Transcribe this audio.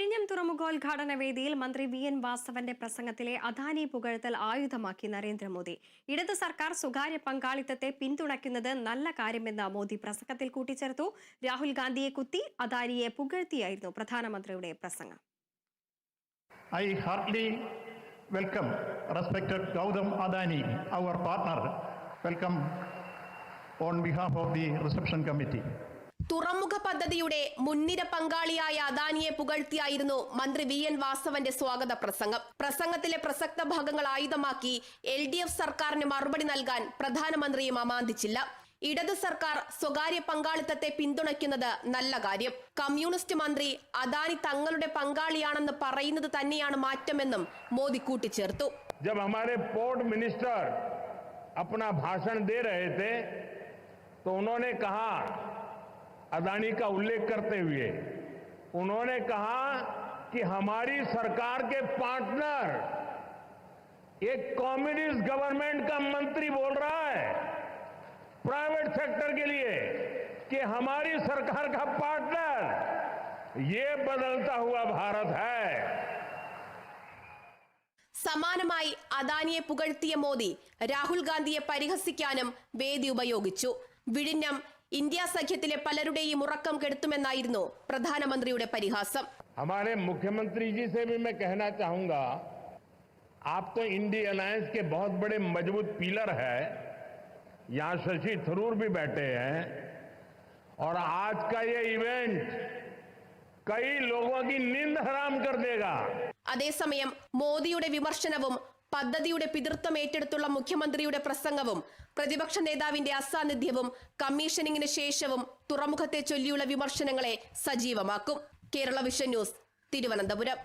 വിഴിഞ്ഞം തുറമുഖോദ്ഘാടന വേദിയിൽ മന്ത്രി വി എൻ വാസവന്റെ പ്രസംഗത്തിലെ അദാനി പുകഴ്ത്തൽ ആയുധമാക്കി നരേന്ദ്രമോദി. ഇടത് സർക്കാർ സ്വകാര്യ പങ്കാളിത്തത്തെ പിന്തുണയ്ക്കുന്നത് നല്ല കാര്യമെന്ന് മോദി പ്രസംഗത്തിൽ കൂട്ടിച്ചേർത്തു. രാഹുൽ ഗാന്ധിയെ കുത്തി അദാനിയെ പുകഴ്ത്തിയായിരുന്നു പ്രധാനമന്ത്രിയുടെ പ്രസംഗം. I heartily welcome respected Gautam Adani our partner welcome on behalf of the reception committee. തുറമുഖ പദ്ധതിയുടെ മുൻനിര പങ്കാളിയായ അദാനിയെ പുകഴ്ത്തിയായിരുന്നു മന്ത്രി വി എൻ വാസവന്റെ സ്വാഗത പ്രസംഗം പ്രസംഗത്തിലെ പ്രസക്ത ഭാഗങ്ങൾ ആയുധമാക്കി എൽ ഡി എഫ് സർക്കാരിന് മറുപടി നൽകാൻ പ്രധാനമന്ത്രിയും അമാന്തിച്ചില്ല ഇടത് സർക്കാർ സ്വകാര്യ പങ്കാളിത്തത്തെ പിന്തുണയ്ക്കുന്നത് നല്ല കാര്യം കമ്മ്യൂണിസ്റ്റ് മന്ത്രി അദാനി തങ്ങളുടെ പങ്കാളിയാണെന്ന് പറയുന്നത് തന്നെയാണ് മാറ്റമെന്നും മോദി കൂട്ടിച്ചേർത്തു जब हमारे पोर्ट मिनिस्टर अपना भाषण दे रहे थे तो उन्होंने कहा अदानी का उल्लेख करते हुए उन्होंने कहा कि हमारी सरकार के पार्टनर एक कम्युनिस्ट गवर्नमेंट का मंत्री बोल रहा है प्राइवेट सेक्टर के लिए कि हमारी सरकार का पार्टनर ये बदलता हुआ भारत है സമാനമായി അദാനിയെ പുകഴ്ത്തിയ മോദി രാഹുൽ ഗാന്ധിയെ പരിഹസിക്കാനും വേദി ഉപയോഗിച്ചു വിഴിഞ്ഞം ഇന്ത്യ സഖ്യത്തിലെ പലരുടെയും ഉറക്കം കെടുത്തുമെന്നായിരുന്നു പ്രധാനമന്ത്രിയുടെ പരിഹാസം हमारे मुख्यमंत्री जी से भी मैं कहना चाहूंगा आप तो इंडी अलायंस के बहुत बड़े मजबूत पिलर है यहां शशि थरूर भी बैठे हैं और आज का ये इवेंट कई लोगों की नींद हराम कर देगा അതേസമയം മോദിയുടെ വിമർശനവും പദ്ധതിയുടെ പിതൃത്വം ഏറ്റെടുത്തുള്ള മുഖ്യമന്ത്രിയുടെ പ്രസംഗവും പ്രതിപക്ഷ നേതാവിന്റെ അസാന്നിധ്യവും കമ്മീഷനിങ്ങിന് ശേഷവും തുറമുഖത്തെ ചൊല്ലിയുള്ള വിമർശനങ്ങളെ സജീവമാക്കും. Kerala vision news Thiruvananthapuram.